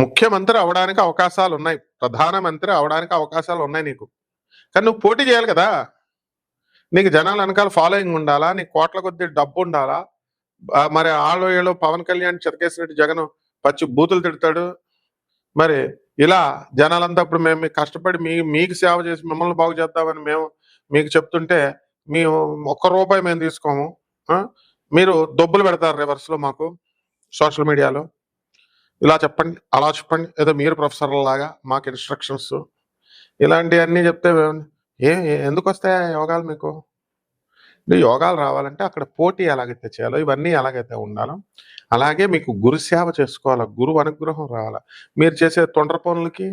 ముఖ్యమంత్రి అవడానికి అవకాశాలు ఉన్నాయి ప్రధానమంత్రి అవడానికి అవకాశాలు ఉన్నాయి నీకు. కానీ నువ్వు పోటీ చేయాలి కదా. నీకు జనాల వెనకాల ఫాలోయింగ్ ఉండాలా? నీకు కోట్ల కొద్ది డబ్బు ఉండాలా? మరి ఆళ్ళు ఏళ్ళు పవన్ కళ్యాణ్ చిరకేశ్వరెడ్డి జగన్ పచ్చి బూతులు తిడతాడు. మరి ఇలా జనాలంతా ఇప్పుడు మేము కష్టపడి మీ మీకు సేవ చేసి మిమ్మల్ని బాగు చేద్దామని మేము మీకు చెప్తుంటే మేము ఒక్క రూపాయి మేము తీసుకోము. మీరు దొబ్బులు పెడతారు రివర్స్లో మాకు సోషల్ మీడియాలో. ఇలా చెప్పండి అలా చెప్పండి. ఏదో మీరు ప్రొఫెసర్ లాగా మాకు ఇన్స్ట్రక్షన్స్ ఇలాంటివన్నీ చెప్తే ఏ ఎందుకు వస్తాయా యోగాలు మీకు? యోగాలు రావాలంటే అక్కడ పోటీ ఎలాగైతే చేయాలో ఇవన్నీ ఎలాగైతే ఉండాలో అలాగే మీకు గురు సేవ చేసుకోవాలా గురువు అనుగ్రహం రావాలా. మీరు చేసే తొండ్ర పనులకి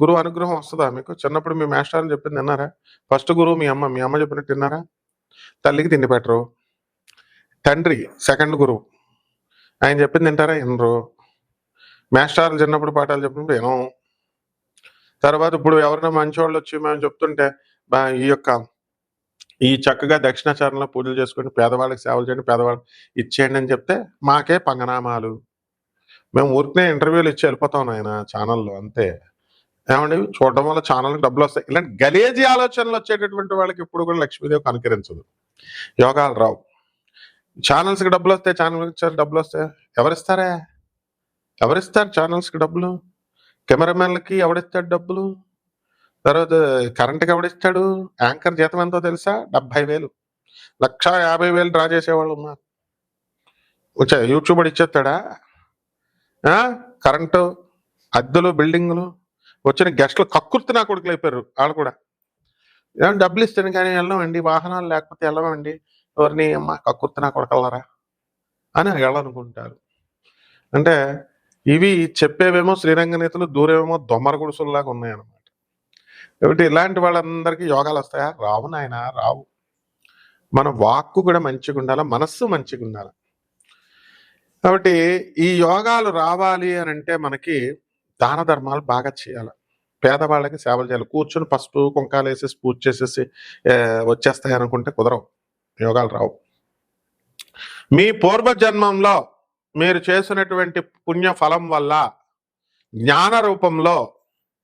గురువు అనుగ్రహం వస్తుందా మీకు? చిన్నప్పుడు మీ మాస్టర్ని చెప్పింది విన్నారా? ఫస్ట్ గురువు మీ అమ్మ మీ అమ్మ చెప్పినట్టు విన్నారా? తల్లికి తిండి పెట్టరు. తండ్రి సెకండ్ గురువు. ఆయన చెప్పింది తింటారా వినరు. మేస్టార్లు చిన్నప్పుడు పాఠాలు చెప్పినప్పుడు వినం తర్వాత ఇప్పుడు ఎవరైనా మంచివాళ్ళు వచ్చి మేము చెప్తుంటే ఈ యొక్క ఈ చక్కగా దక్షిణాచారంలో పూజలు చేసుకుని పేదవాళ్ళకి సేవలు చేయండి పేదవాళ్ళకి ఇచ్చేయండి అని చెప్తే మాకే పంగనామాలు. మేము ఊరికనే ఇంటర్వ్యూలు ఇచ్చి వెళ్ళిపోతాం ఆయన ఛానల్లో అంతే. ఏమండి? చూడడం వల్ల ఛానల్కి డబ్బులు వస్తాయి. ఇలాంటి గలేజీ ఆలోచనలు వచ్చేటటువంటి వాళ్ళకి ఇప్పుడు కూడా లక్ష్మీదేవి కనుకరించదు. యోగాలు రావు. ఛానల్స్కి డబ్బులు వస్తాయి ఛానల్కి డబ్బులు వస్తాయి. ఎవరిస్తారా? ఎవరిస్తారు ఛానల్స్కి డబ్బులు? కెమెరామెన్లకి ఎవడిస్తాడు డబ్బులు? తర్వాత కరెంట్కి ఎవడిస్తాడు? యాంకర్ జీతం ఎంతో తెలుసా? డెబ్బై వేలు. లక్ష యాభై వేలు డ్రా చేసేవాళ్ళు ఉన్నారు. వచ్చా యూట్యూబ్ ఇచ్చేస్తాడా? కరెంటు అద్దెలు బిల్డింగులు. వచ్చిన గెస్ట్లు కక్కుర్తి నా కొడుకులు అయిపోయారు వాళ్ళు కూడా. డబ్బులు ఇస్తాను కానీ వెళ్ళమండి వాహనాలు లేకపోతే వెళ్ళమండి ఎవరిని అమ్మ కక్కుర్తి నా కొడకల్లారా అని వెళ్ళనుకుంటారు అంటే ఇవి చెప్పేవేమో శ్రీరంగ నేతలు దూరేమో దొమ్మర గుడుసుల్లాగా ఉన్నాయన్నమాట. కాబట్టి ఇలాంటి వాళ్ళందరికీ యోగాలు వస్తాయా? రావు నాయన రావు. మన వాక్కు కూడా మంచిగా ఉండాలి? మనస్సు మంచిగా ఉండాలి? కాబట్టి ఈ యోగాలు రావాలి అని అంటే మనకి దాన ధర్మాలు బాగా చేయాలి. పేదవాళ్ళకి సేవలు చేయాలి. కూర్చొని పసుపు కుంకాలు వేసేసి పూజ చేసేసి వచ్చేస్తాయి అనుకుంటే కుదరవు. యోగాలు రావు. మీ పూర్వజన్మంలో మీరు చేసినటువంటి పుణ్య ఫలం వల్ల జ్ఞాన రూపంలో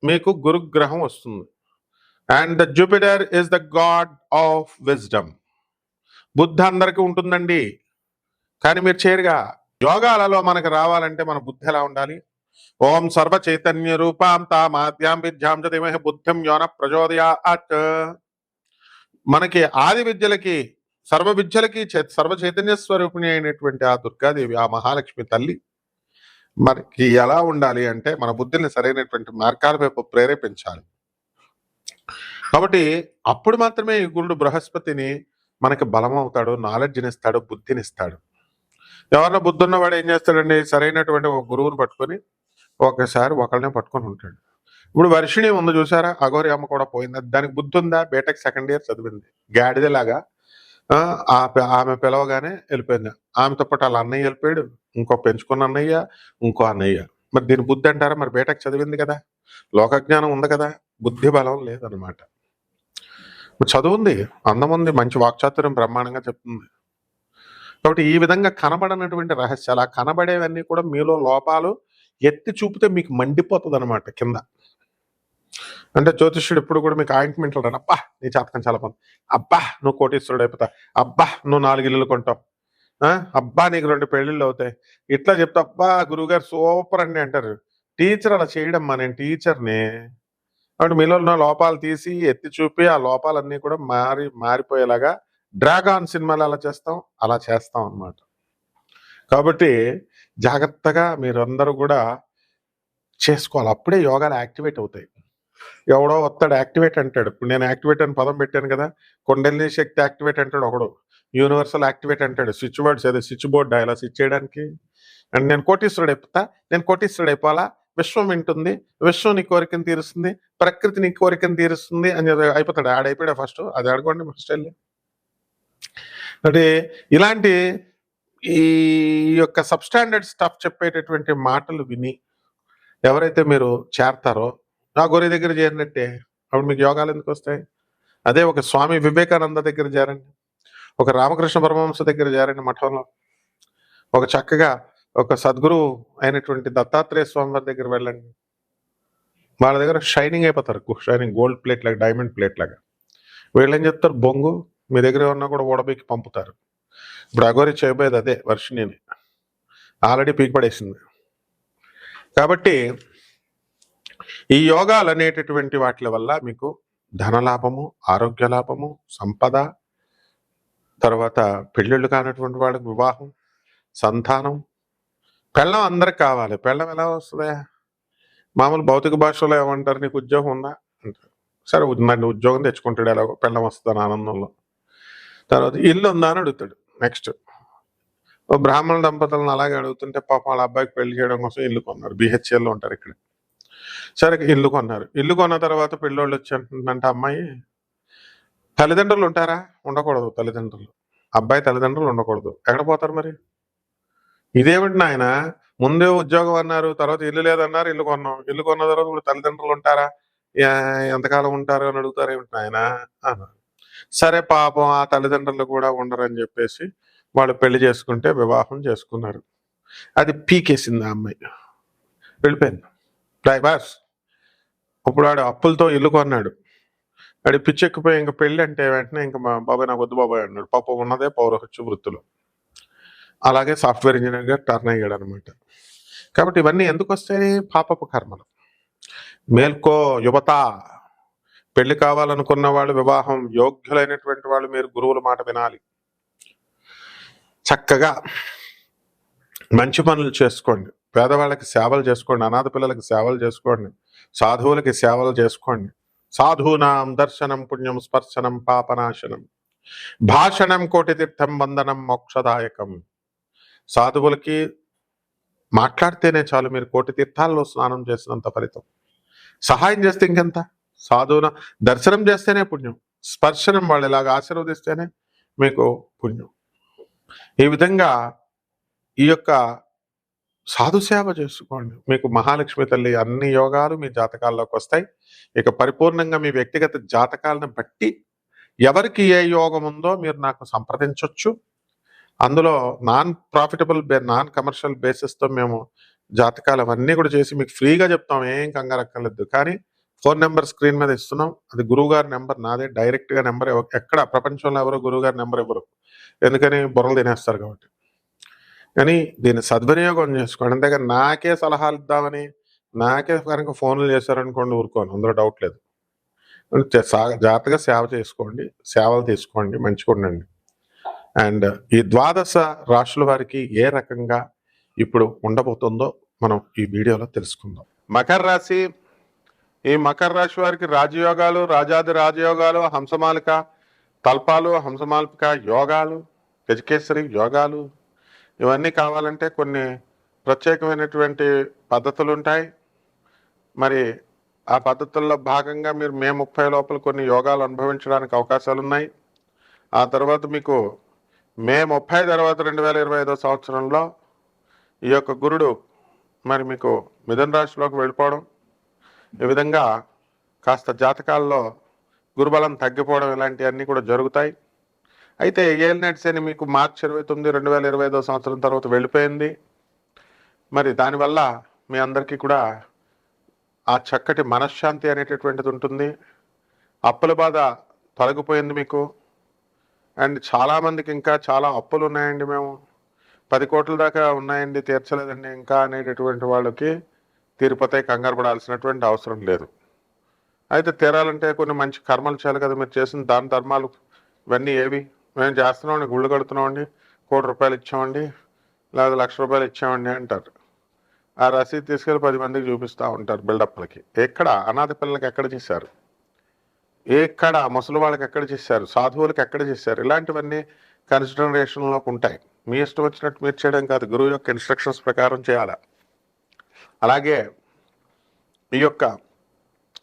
మీకు గురుగ్రహం వస్తుంది. And the Jupiter is the god of wisdom బుద్ధి అందరికీ ఉంటుందండి. కానీ మీరు చేరుగా యోగాలలో మనకు రావాలంటే మన బుద్ధి ఎలా ఉండాలి? ఓం సర్వ చైతన్య రూపాం తామాద్యాం విద్యాం చ ధీమహి బుద్ధిం యోన ప్రచోదయాత్. మనకి ఆది విద్యలకి సర్వ విద్యలకి సర్వ చైతన్య స్వరూపిణి అయినటువంటి ఆ దుర్గాదేవి ఆ మహాలక్ష్మి తల్లి మనకి ఎలా ఉండాలి అంటే మన బుద్ధిని సరైనటువంటి మార్గాల వైపు ప్రేరేపించాలి. కాబట్టి అప్పుడు మాత్రమే ఈ గురుడు బృహస్పతిని మనకి బలం అవుతాడు నాలెడ్జ్ని ఇస్తాడు బుద్ధిని ఇస్తాడు ఎవరన్నా బుద్ధి ఉన్నవాడు ఏం చేస్తాడండి? సరైనటువంటి ఒక గురువుని పట్టుకొని ఒకసారి ఒకళ్ళనే పట్టుకొని ఉంటాడు. ఇప్పుడు వర్షిణి ఉంది చూసారా? అఘోరి అమ్మ కూడా పోయింది? దానికి బుద్ధి ఉందా బీటెక్ సెకండ్ ఇయర్ చదివింది. గాడిదలాగా ఆమె పిలవగానే వెళ్ళిపోయింది. ఆమెతో పాటు వాళ్ళ అన్నయ్య వెళ్ళిపోయాడు. ఇంకో పెంచుకున్న అన్నయ్య ఇంకో అన్నయ్య. మరి దీని బుద్ధి అంటారా? మరి బేటకు చదివింది కదా. లోకజ్ఞానం ఉంది కదా. బుద్ధి బలం లేదనమాట చదువుంది అందం ఉంది. మంచి వాక్చాతుర్యం బ్రహ్మాండంగా చెప్తుంది. కాబట్టి ఈ విధంగా కనబడనటువంటి రహస్యాలు ఆ కనబడేవన్నీ కూడా మీలో లోపాలు ఎత్తి చూపితే మీకు మండిపోతుంది అనమాట కింద. అంటే జ్యోతిష్యుడు ఎప్పుడు కూడా మీకు ఆయింట్మెంట్లు రాడు అబ్బా నీ జాతకం చాలా బాగుంది. అబ్బా నువ్వు కోటీశ్వరుడు అయిపోతావు. అబ్బా నువ్వు నాలుగు ఇల్లులు కొంటావు. అబ్బా నీకు రెండు పెళ్ళిళ్ళు అవుతాయి. ఇట్లా చెప్తా అబ్బా గురువుగారు సూపర్ అండి అంటారు. టీచర్ అలా చేయడం మా నేను టీచర్ని. కాబట్టి మీలో ఉన్న లోపాలు తీసి ఎత్తి చూపి ఆ లోపాలన్నీ కూడా మారి మారిపోయేలాగా డ్రాగాన్ సినిమాలు అలా చేస్తాం అలా చేస్తాం అన్నమాట. కాబట్టి జాగ్రత్తగా మీరందరూ కూడా చేసుకోవాలి. అప్పుడే యోగాలు యాక్టివేట్ అవుతాయి. ఎవడో వస్తాడు యాక్టివేట్ అంటాడు. ఇప్పుడు నేను యాక్టివేట్ అని పదం పెట్టాను కదా కొండలిని శక్తి యాక్టివేట్ అంటాడు ఒకడు. యూనివర్సల్ యాక్టివేట్ అంటాడు. స్విచ్ బోర్డ్స్ అదే స్విచ్ బోర్డ్ ఇలా స్విచ్ చేయడానికి అండ్ నేను కోటీశ్వరుడు అయిపోతా నేను కోటీశ్వరుడు అయిపోవాలా? విశ్వం వింటుంది విశ్వం నీ కోరికను తీరుస్తుంది ప్రకృతి నీ కోరికను తీరుస్తుంది అని చెప్పి అయిపోతాడు. ఆడైపోయాడు ఫస్ట్. అది అడగండి ఫస్ట్ వెళ్ళి అంటే ఇలాంటి ఈ యొక్క సబ్స్టాండర్డ్ స్టఫ్ చెప్పేటటువంటి మాటలు విని ఎవరైతే మీరు చేరతారో నా గొర్రె దగ్గర చేరినట్టే అప్పుడు మీకు యోగాలు ఎందుకు వస్తాయి? అదే ఒక స్వామి వివేకానంద దగ్గర చేరండి. ఒక రామకృష్ణ పరమహంస దగ్గర చేరండి మఠంలో. ఒక చక్కగా ఒక సద్గురు అయినటువంటి దత్తాత్రేయ స్వామి వారి దగ్గర వెళ్ళండి. వాళ్ళ దగ్గర షైనింగ్ అయిపోతారు. షైనింగ్ గోల్డ్ ప్లేట్ లాగా డైమండ్ ప్లేట్ లాగా. వీళ్ళు ఏం చెప్తారు బొంగు. మీ దగ్గర ఉన్నా కూడా ఓడబీకి పంపుతారు. ఇప్పుడు అగోరి చేయబోయేది అదే వర్షిణిని. ఆల్రెడీ పీక్ పడేసింది. కాబట్టి ఈ యోగాలు అనేటటువంటి వాటి వల్ల మీకు ధనలాభము ఆరోగ్య లాభము సంపద తర్వాత పెళ్ళిళ్ళు కానటువంటి వాళ్ళకి వివాహం సంతానం పెళ్ళం అందరికి కావాలి. పెళ్ళం ఎలా వస్తుందా? మామూలు భౌతిక భాషలో ఏమంటారు? నీకు ఉద్యోగం ఉందా? అంటారు. సరే ఉందండి ఉద్యోగం తెచ్చుకుంటాడు ఎలాగో పెళ్ళం వస్తుంది ఆనందంలో. తర్వాత ఇల్లు ఉందా అని అడుగుతాడు. నెక్స్ట్. బ్రాహ్మణ దంపతులను అలాగే అడుగుతుంటే పాపం వాళ్ళ అబ్బాయికి పెళ్ళి చేయడం కోసం ఇల్లు కొన్నారు. బిహెచ్ఎల్లో ఉంటారు ఇక్కడ. సరే ఇల్లు కొన్నారు. ఇల్లు కొన్న తర్వాత పెళ్ళోళ్ళు వచ్చి అమ్మాయి. తల్లిదండ్రులు ఉంటారా? ఉండకూడదు తల్లిదండ్రులు. అబ్బాయి తల్లిదండ్రులు ఉండకూడదు. ఎక్కడ పోతారు మరి? ఇదేమిటి నాయన? ముందే ఉద్యోగం అన్నారు తర్వాత ఇల్లు లేదన్నారు ఇల్లు కొన్నాం. ఇల్లు కొన్న తర్వాత ఇప్పుడు తల్లిదండ్రులు ఉంటారా? ఎంతకాలం ఉంటారు అని అడుగుతారు ఏమిటి నాయన? అన్నారు. సరే పాపం ఆ తల్లిదండ్రులు కూడా ఉండరని చెప్పేసి వాళ్ళు పెళ్ళి చేసుకుంటే వివాహం చేసుకున్నారు. అది పీకేసింది ఆ అమ్మాయి. వెళ్ళిపోయింది. డైవర్స్ ఇప్పుడు వాడు అప్పులతో ఇల్లు కొన్నాడు. వాడి పిచ్చెక్కిపోయి ఇంకా పెళ్ళి అంటే వెంటనే ఇంకా మా బాబాయ్ నాకు వద్దు బాబాయ్ అన్నాడు. పాప ఉన్నదే పౌరహత్య వృత్తిలో. అలాగే సాఫ్ట్వేర్ ఇంజనీర్గా టర్న్ అయ్యాడు అనమాట కాబట్టి ఇవన్నీ ఎందుకు వస్తాయి? పాపపు కర్మలు. మేల్కో యువత పెళ్ళి కావాలనుకున్న వాళ్ళు వివాహం యోగ్యులైనటువంటి వాళ్ళు మీరు గురువుల మాట వినాలి. చక్కగా మంచి పనులు చేసుకోండి. పేదవాళ్ళకి సేవలు చేసుకోండి అనాథ పిల్లలకి సేవలు చేసుకోండి సాధువులకి సేవలు చేసుకోండి. సాధూనాం దర్శనం పుణ్యం స్పర్శనం పాపనాశనం. భాషణం కోటి తీర్థం వందనం మోక్షదాయకం. సాధువులకి మాట్లాడితేనే చాలు మీరు కోటి తీర్థాల్లో స్నానం చేసినంత ఫలితం. సహాయం చేస్తే ఇంకెంత? సాధువున దర్శనం చేస్తేనే పుణ్యం స్పర్శనం వాళ్ళు ఇలాగ ఆశీర్వదిస్తేనే మీకు పుణ్యం. ఈ విధంగా ఈ యొక్క సాధు సేవ చేసుకోండి. మీకు మహాలక్ష్మి తల్లి అన్ని యోగాలు మీ జాతకాల్లోకి వస్తాయి. ఇక పరిపూర్ణంగా మీ వ్యక్తిగత జాతకాలను బట్టి ఎవరికి ఏ యోగం ఉందో మీరు నాకు సంప్రదించవచ్చు అందులో నాన్ ప్రాఫిటబుల్ బే నాన్ కమర్షియల్ బేసిస్తో మేము జాతకాలు అవన్నీ కూడా చేసి మీకు ఫ్రీగా చెప్తాం. ఏం కంగారక్కర్లేదు కానీ ఫోన్ నెంబర్ స్క్రీన్ మీద ఇస్తున్నాం. అది గురువుగారి నెంబర్ నాదే. డైరెక్ట్గా నెంబర్ ఎక్కడ? ప్రపంచంలో ఎవరో గురువుగారి నెంబర్ ఇవ్వరు. ఎందుకని? బుర్రలు తినేస్తారు కాబట్టి. కానీ దీన్ని సద్వినియోగం చేసుకోండి అంతేగాని నాకే సలహాలు ఇద్దామని నాకే కనుక ఫోన్లు చేశారనుకోండి ఊరుకోను అందులో డౌట్ లేదు. జాగ్రత్తగా సేవ చేసుకోండి సేవలు తీసుకోండి మంచిగా ఉండండి. అండ్ ఈ ద్వాదశ రాశుల వారికి ఏ రకంగా ఇప్పుడు ఉండబోతుందో మనం ఈ వీడియోలో తెలుసుకుందాం. మకర రాశి ఈ మకర రాశి వారికి రాజయోగాలు రాజాది రాజయోగాలు హంసమాలిక తల్పాలు హంసమాలిక యోగాలు గజకేశ్వరి యోగాలు ఇవన్నీ కావాలంటే కొన్ని ప్రత్యేకమైనటువంటి పద్ధతులు ఉంటాయి మరి ఆ పద్ధతుల్లో భాగంగా మీరు మే ముప్పై లోపల కొన్ని యోగాలు అనుభవించడానికి అవకాశాలు ఉన్నాయి ఆ తర్వాత మీకు మే ముప్పై తర్వాత రెండు వేల ఇరవై ఐదో సంవత్సరంలో ఈ యొక్క గురుడు మరి మీకు మిథున రాశిలోకి వెళ్ళిపోవడం. ఈ విధంగా కాస్త జాతకాల్లో గురుబలం తగ్గిపోవడం ఇలాంటివన్నీ కూడా జరుగుతాయి. అయితే ఏలినట్ శని మీకు మార్చి ఇరవై తొమ్మిది రెండు వేల ఇరవై ఐదో సంవత్సరం తర్వాత వెళ్ళిపోయింది. మరి దానివల్ల మీ అందరికీ కూడా ఆ చక్కటి మనశ్శాంతి అనేటటువంటిది ఉంటుంది. అప్పుల బాధ తొలగిపోయింది మీకు. అండ్ చాలామందికి ఇంకా చాలా అప్పులు ఉన్నాయండి మేము. పది కోట్ల దాకా ఉన్నాయండి తీర్చలేదండి ఇంకా అనేటటువంటి వాళ్ళకి తిరుపతి కంగారు పడాల్సినటువంటి అవసరం లేదు. అయితే తీరాలంటే కొన్ని మంచి కర్మలు చేయాలి కదా మీరు చేసిన దాని ధర్మాలు ఇవన్నీ ఏవి? మేము చేస్తున్నామండి గుళ్ళు కడుతున్నామండి కోటి రూపాయలు ఇచ్చామండి లేదా లక్ష రూపాయలు ఇచ్చామండి అంటారు. ఆ రసీదు తీసుకెళ్ళి పది మందికి చూపిస్తూ ఉంటారు బిల్డప్లకి. ఎక్కడ? అనాథ పిల్లలకి ఎక్కడ చేశారు? ఎక్కడ? ముసలి వాళ్ళకి ఎక్కడ చేశారు? సాధువులకు ఎక్కడ చేశారు? ఇలాంటివన్నీ కన్సిడరేషన్లోకి ఉంటాయి. మీ ఇష్టం వచ్చినట్టు మీరు చేయడం కాదు గురువు యొక్క ఇన్స్ట్రక్షన్స్ ప్రకారం చేయాలా? అలాగే ఈ యొక్క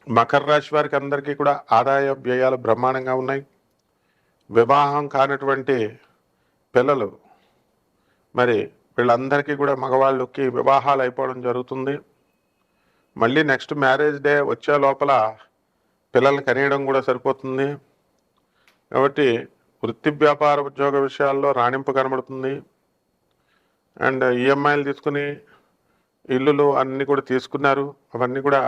మకర రాశి వారికి అందరికీ కూడా ఆదాయ వ్యయాలు బ్రహ్మాండంగా ఉన్నాయి. వివాహం కానటువంటి పిల్లలు. మరి వీళ్ళందరికీ కూడా మగవాళ్ళకి వివాహాలు అయిపోవడం జరుగుతుంది. మళ్ళీ నెక్స్ట్ మ్యారేజ్ డే వచ్చే లోపల పిల్లల్ని కనేయడం కూడా సరిపోతుంది. కాబట్టి వృత్తి వ్యాపార ఉద్యోగ విషయాల్లో రాణింపు కనబడుతుంది. అండ్ ఈఎంఐలు తీసుకుని ఇల్లులు అన్నీ కూడా తీసుకున్నారు. అవన్నీ కూడా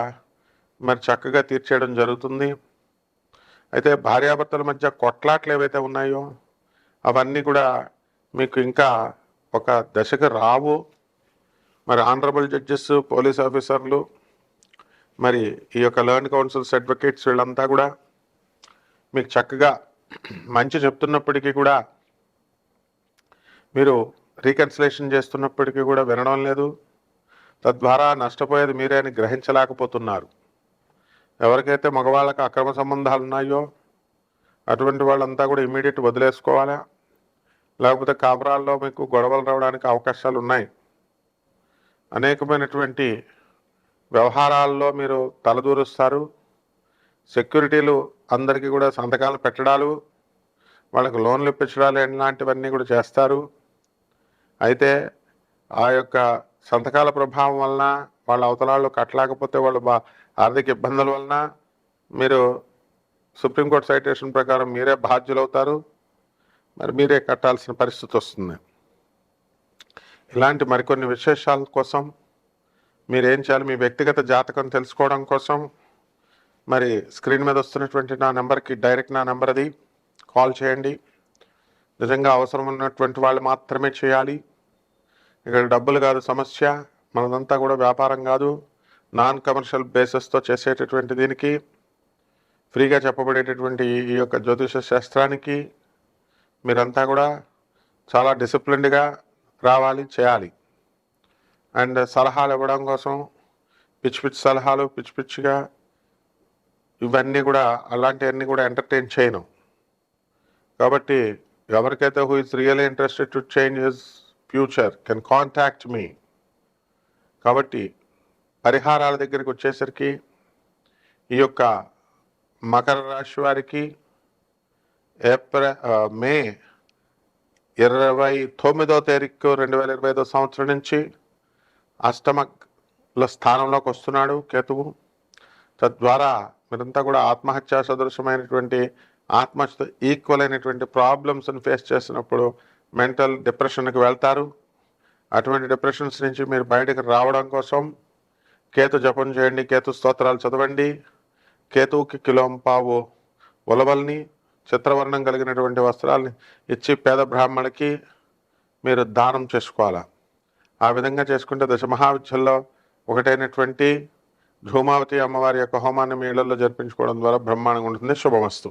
మరి చక్కగా తీర్చేయడం జరుగుతుంది. అయితే భార్యాభర్తల మధ్య కొట్లాట్లు ఏవైతే ఉన్నాయో అవన్నీ కూడా మీకు ఇంకా ఒక దశకు రావు. మరి ఆనరబుల్ జడ్జెస్ పోలీస్ ఆఫీసర్లు మరి ఈ యొక్క లర్న్ కౌన్సిల్స్ అడ్వకేట్స్ వీళ్ళంతా కూడా మీకు చక్కగా మంచి చెప్తున్నప్పటికీ కూడా మీరు రీకన్సిలేషన్ చేస్తున్నప్పటికీ కూడా వినడం లేదు. తద్వారా నష్టపోయేది మీరే అని గ్రహించలేకపోతున్నారు. ఎవరికైతే మగవాళ్ళకి అక్రమ సంబంధాలు ఉన్నాయో అటువంటి వాళ్ళంతా కూడా ఇమీడియట్ వదిలేసుకోవాలా? లేకపోతే కాపురాల్లో మీకు గొడవలు రావడానికి అవకాశాలు ఉన్నాయి. అనేకమైనటువంటి వ్యవహారాల్లో మీరు తలదూరుస్తారు. సెక్యూరిటీలు అందరికీ కూడా సంతకాలు పెట్టడాలు వాళ్ళకి లోన్లు ఇప్పించడాలు ఇలాంటివన్నీ కూడా చేస్తారు. అయితే ఆ యొక్క సంతకాల ప్రభావం వలన వాళ్ళ అవతలాళ్ళు కట్టలేకపోతే వాళ్ళు బా ఆర్థిక ఇబ్బందుల వలన మీరు సుప్రీంకోర్టు సైటేషన్ ప్రకారం మీరే బాధ్యులవుతారు. మరి మీరే కట్టాల్సిన పరిస్థితి వస్తుంది. ఇలాంటి మరికొన్ని విశేషాల కోసం మీరేం చేయాలి? మీ వ్యక్తిగత జాతకం తెలుసుకోవడం కోసం మరి స్క్రీన్ మీద వస్తున్నటువంటి నా నెంబర్కి డైరెక్ట్ నా నెంబర్ అది. కాల్ చేయండి. నిజంగా అవసరం ఉన్నటువంటి వాళ్ళు మాత్రమే చేయాలి. ఇక్కడ డబ్బులు కాదు సమస్య. మనదంతా కూడా వ్యాపారం కాదు. నాన్ కమర్షియల్ బేసిస్తో చేసేటటువంటి దీనికి ఫ్రీగా చెప్పబడేటటువంటి ఈ యొక్క జ్యోతిష శాస్త్రానికి మీరంతా కూడా చాలా డిసిప్లిన్డ్గా రావాలి చేయాలి. అండ్ సలహాలు ఇవ్వడం కోసం పిచ్చి పిచ్చి సలహాలు పిచ్చి పిచ్చిగా ఇవన్నీ కూడా అలాంటివన్నీ కూడా ఎంటర్టైన్ చేయను. కాబట్టి ఎవరికైతే who is real interested to change his future can contact me కాబట్టి పరిహారాల దగ్గరికి వచ్చేసరికి ఈ యొక్క మకర రాశి వారికి ఏప్రిల్ మే ఇరవై తొమ్మిదో తారీఖు రెండు వేల ఇరవై ఐదో సంవత్సరం నుంచి అష్టమల స్థానంలోకి వస్తున్నాడు కేతువు. తద్వారా మీరంతా కూడా ఆత్మహత్యా సదృశమైనటువంటి ఆత్మహత్య ఈక్వల్ అయినటువంటి ప్రాబ్లమ్స్ని ఫేస్ చేసినప్పుడు మెంటల్ డిప్రెషన్కి వెళ్తారు. అటువంటి డిప్రెషన్స్ నుంచి మీరు బయటకు రావడం కోసం కేతు జపం చేయండి కేతు స్తోత్రాలు చదవండి. కేతువుకి కిలోంపావు ఉలవల్ని చిత్రవర్ణం కలిగినటువంటి వస్త్రాలని ఇచ్చి పేద బ్రాహ్మణికి మీరు దానం చేసుకోవాలా? ఆ విధంగా చేసుకుంటే దశమహావిద్యల్లో ఒకటైనటువంటి ధూమావతి అమ్మవారి యొక్క హోమాన్ని మీ ఇళ్ళలో జరిపించుకోవడం ద్వారా బ్రహ్మాండంగా ఉంటుంది. శుభమస్తు.